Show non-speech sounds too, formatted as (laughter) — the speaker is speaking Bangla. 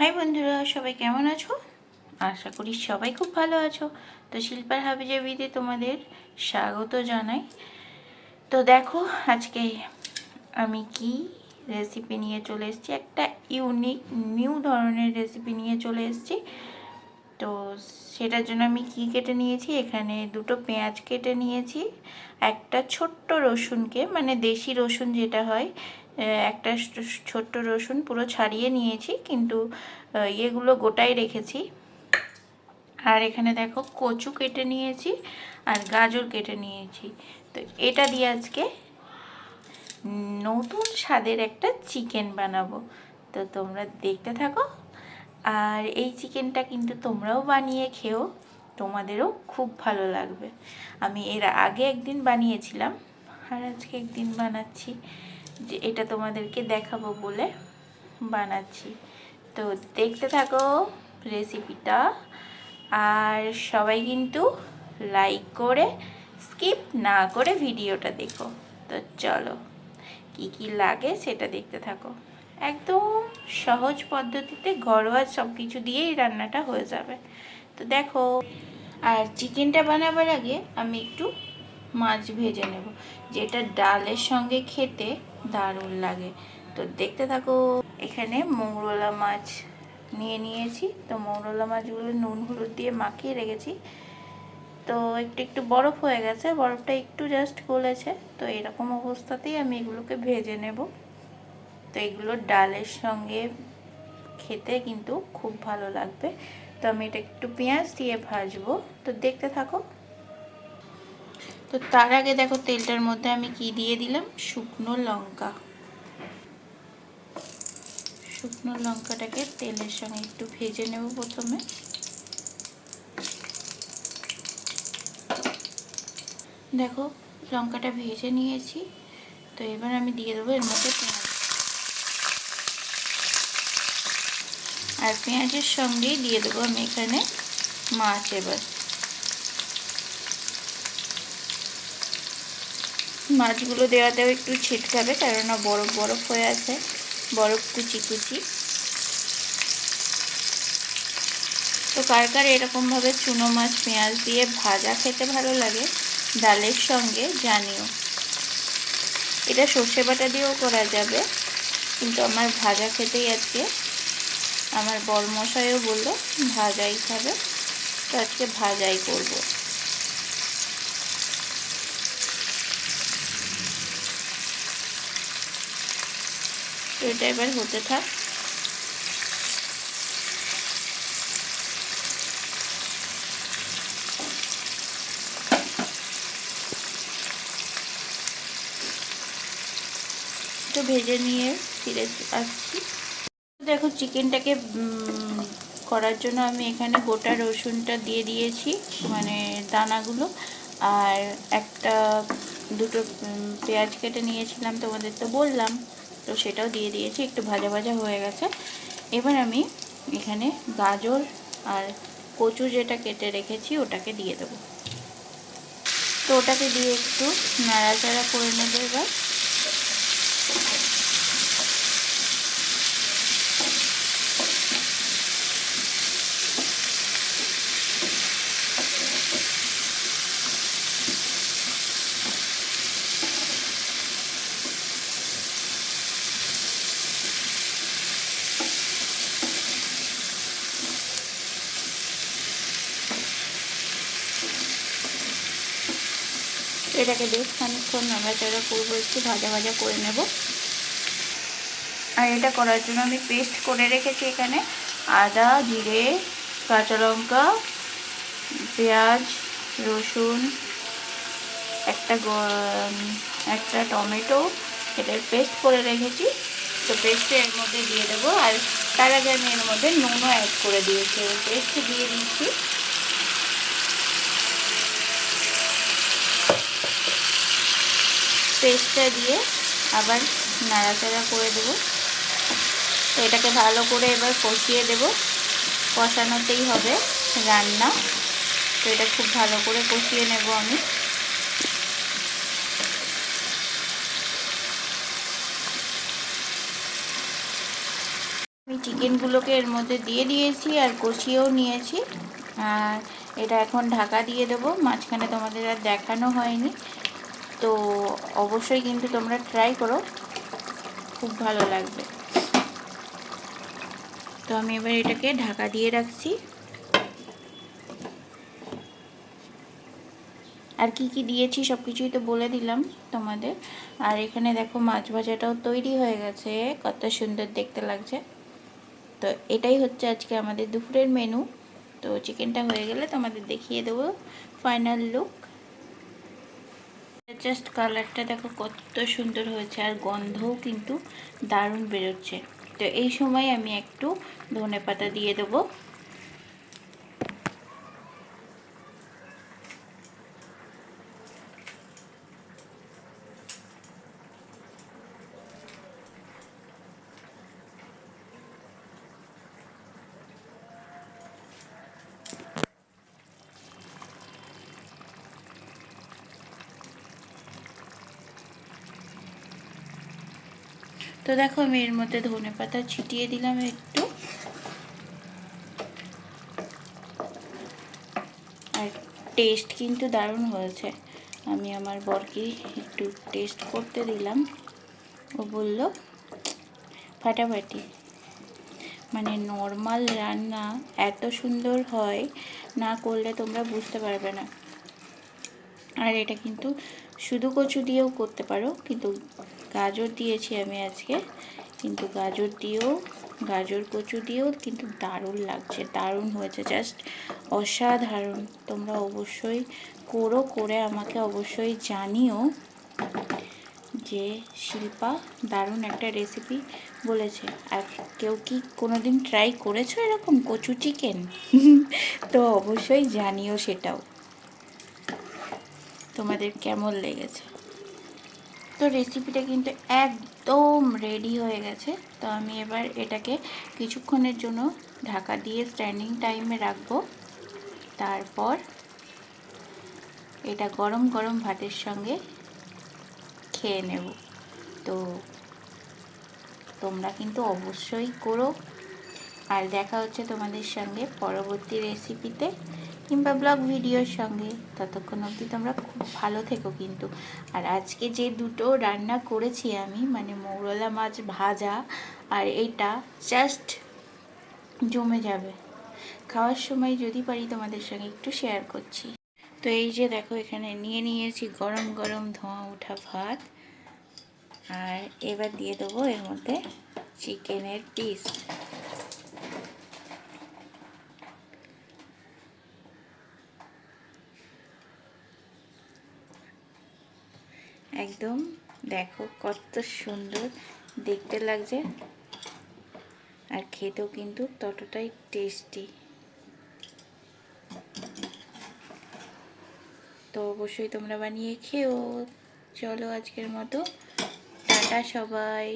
হাই বন্ধুরা, সবাই কেমন আছো? আশা করি সবাই খুব ভালো আছো। তো শিল্পার হাবিজাবিতে তোমাদের স্বাগত জানাই। তো দেখো, আজকে আমি কি রেসিপি নিয়ে চলে এসেছি? একটা ইউনিক নিউ ধরনের রেসিপি নিয়ে চলে এসেছি। তো সেটার জন্য আমি কি কেটে নিয়েছি? এখানে দুটো পেঁয়াজ কেটে নিয়েছি, একটা ছোট্ট রসুনকে মানে দেশি রসুন যেটা হয় একটা ছোট্ট রসুন পুরো ছাড়িয়ে নিয়েছি, কিন্তু ইয়েগুলো গোটাই রেখেছি। আর এখানে দেখো কচু কেটে নিয়েছি আর গাজর কেটে নিয়েছি। তো এটা দিয়ে আজকে নতুন স্বাদের একটা চিকেন বানাবো। তো তোমরা দেখতে থাকো। আর এই চিকেনটা কিন্তু তোমরাও বানিয়ে খেও, তোমাদেরও খুব ভালো লাগবে। আমি এর আগে একদিন বানিয়েছিলাম, আর আজকে একদিন বানাচ্ছি। যে এটা তোমাদেরকে দেখাবো বলে বানাচ্ছি। তো দেখতে থাকো রেসিপিটা আর সবাই কিন্তু লাইক করে স্কিপ না করে ভিডিওটা দেখো। তো চলো, কি কি লাগে সেটা দেখতে থাকো। একদম সহজ পদ্ধতিতে ঘরোয়া সব কিছু দিয়েই রান্নাটা হয়ে যাবে। তো দেখো, আর চিকেনটা বানাবার আগে আমি একটু মাছ ভেজে নেব। যেটা ডালের সঙ্গে খেতে দারুণ লাগে। তো দেখতে থাকো, এখানে মৌরলা মাছ নিয়ে নিয়েছি। তো মৌরলা মাছগুলো নুন হলুদ দিয়ে মাখিয়ে রেখেছি। তো একটু একটু বরফ হয়ে গেছে, বরফটা একটু জাস্ট গলেছে। তো এরকম অবস্থাতেই আমি এগুলোকে ভেজে নেব। তো এগুলো ডালের সঙ্গে খেতে কিন্তু খুব ভালো লাগবে। তো আমি এটা একটু পেঁয়াজ দিয়ে ভাজবো। তো দেখতে থাকো। তো তার আগে দেখো তেলটার মধ্যে আমি কি দিয়ে দিলাম? শুকনো লঙ্কা। শুকনো লঙ্কাটাকে তেলের সঙ্গে একটু ভেজে নেব প্রথমে। দেখো, লঙ্কাটা ভেজে নিয়েছি। তো এবার আমি দিয়ে দেবো এর মধ্যে পেঁয়াজ। আর পেঁয়াজের সঙ্গেই দিয়ে দেবো আমি এখানে মাছ এবার। মাছগুলো দেওয়াতেও একটু ছিটকাবে কেননা বরফ বরফ হয়ে আছে। বরফ কুচি কুচি। তো কার কার এরকমভাবে চুনো মাছ, পেঁয়াজ দিয়ে ভাজা খেতে ভালো লাগে, ডালের সঙ্গে জানিও। এটা সর্ষে বাটা দিয়েও করা যাবে, কিন্তু আমার ভাজা খেতেই আজকে আমার বর মশাইও বলল, ভাজাই খাবে। তো আজকে ভাজাই করব। তো এটা এবার হতে থাক। একটু ভেজে নিয়ে ফিরে আসছি। দেখো চিকেনটাকে করার জন্য আমি এখানে গোটা রসুনটা দিয়ে দিয়েছি মানে দানাগুলো। আর একটা, দুটো পেঁয়াজ কেটে নিয়েছিলাম তোমাদের তো বললাম। তো সেটাও দিয়ে দিয়েছি, একটু ভাজা ভাজা হয়ে গেছে। এবার আমি এখানে গাজর আর কচু যেটা কেটে রেখেছি, ওটাকে দিয়ে দেবো। তো ওটাকে দিয়ে একটু নাড়াচাড়া করে নেব এবার। এটাকে বেশ খানিকক্ষণ নাড়াচাড়া করব, একটু ভাজা ভাজা করে নেব। আর এটা করার জন্য আমি পেস্ট করে রেখেছি এখানে। আদা, জিরে, কাঁচা লঙ্কা, পেঁয়াজ, রসুন, একটা একটা টমেটো এটার পেস্ট করে রেখেছি। তো পেস্টে এর মধ্যে দিয়ে দেবো। আর তার আগে আমি এর মধ্যে নুনও অ্যাড করে দিয়েছি। পেস্ট দিয়ে দিচ্ছি। পেস্টটা দিয়ে আবার নাড়াচাড়া করে দেবো। তো এটাকে ভালো করে এবার কষিয়ে দেব। কষানোতেই হবে রান্না। তো এটা খুব ভালো করে কষিয়ে নেব আমি। আমি চিকেনগুলোকে এর মধ্যে দিয়ে দিয়েছি আর কষিয়েও নিয়েছি। আর এটা এখন ঢাকা দিয়ে দেবো। মাঝখানে তোমাদের আর দেখানো হয়নি। তো অবশ্যই কিন্তু তোমরা ট্রাই করো। খুব ভালো লাগবে। তো আমি এবার এটাকে ঢাকা দিয়ে রাখছি। আর কি কি দিয়েছি সব কিছুই তো বলে দিলাম তোমাদের। আর এখানে দেখো মাছ ভাজাটাও তৈরি হয়ে গেছে। কত সুন্দর দেখতে লাগছে। তো এটাই হচ্ছে আজকে আমাদের দুপুরের মেনু তো চিকেনটা হয়ে গেলে তোমাদের দেখিয়ে দেবো ফাইনাল লুক জাস্ট কালারটা দেখো কত সুন্দর হয়েছে আর গন্ধও কিন্তু দারুণ বেরোচ্ছে। তো এই সময় আমি একটু ধনে পাতা দিয়ে দেবো। তো দেখো আমি এর মধ্যে ধনে পাতা ছিটিয়ে দিলাম একটু। আর টেস্ট কিন্তু দারুণ হয়েছে। আমি আমার বরকে একটু টেস্ট করতে দিলাম। ও বলল, ফাটাফাটি। মানে নর্মাল রান্না এত সুন্দর হয়, না করলে তোমরা বুঝতে পারবে না। আর এটা কিন্তু শুধু কচু দিয়েও করতে পারো, কিন্তু গাজর দিয়েছি আমি আজকে। কিন্তু গাজর দিয়েও, গাজর কচু দিয়েও কিন্তু দারুণ লাগছে, দারুণ হয়েছে জাস্ট অসাধারণ। তোমরা অবশ্যই করো, করে আমাকে অবশ্যই জানিও যে শিল্পা দারুণ একটা রেসিপি বলেছে। আর কেউ কি কোনো দিন ট্রাই করেছ এরকম কচু চিকেন (laughs) তো অবশ্যই জানিও সেটাও। তোমাদের কেমন লেগেছে? তো রেসিপিটা কিন্তু একদম রেডি হয়ে গেছে। তো আমি এবার এটাকে কিছুক্ষণের জন্য ঢাকা দিয়ে স্ট্যান্ডিং টাইমে রাখব। তারপর এটা গরম গরম ভাতের সঙ্গে খেয়ে নেব। তো তোমরা কিন্তু অবশ্যই করো। আর দেখা হচ্ছে তোমাদের সঙ্গে পরবর্তী রেসিপিতে কিংবা ব্লগ ভিডিওর সঙ্গে, ততক্ষণ অবধি তোমরা খুব ভালো থেকো কিন্তু। আর আজকে যে দুটো রান্না করেছি আমি মানে মৌরলা মাছ ভাজা আর এটা জাস্ট জমে যাবে। খাওয়ার সময় যদি পারি তোমাদের সঙ্গে একটু শেয়ার করছি। তো এই যে দেখো, এখানে নিয়ে নিয়েছি গরম গরম ধোঁয়া ওঠা ভাত। আর এবার দিয়ে দেবো এর মধ্যে চিকেনের পিস একদম। দেখো কত সুন্দর। দেখতে লাগছে। আর খেতেও কিন্তু ততটাই টেস্টি তো অবশ্যই তোমরা বানিয়ে খেও চলো আজকের মতো। টাটা সবাই।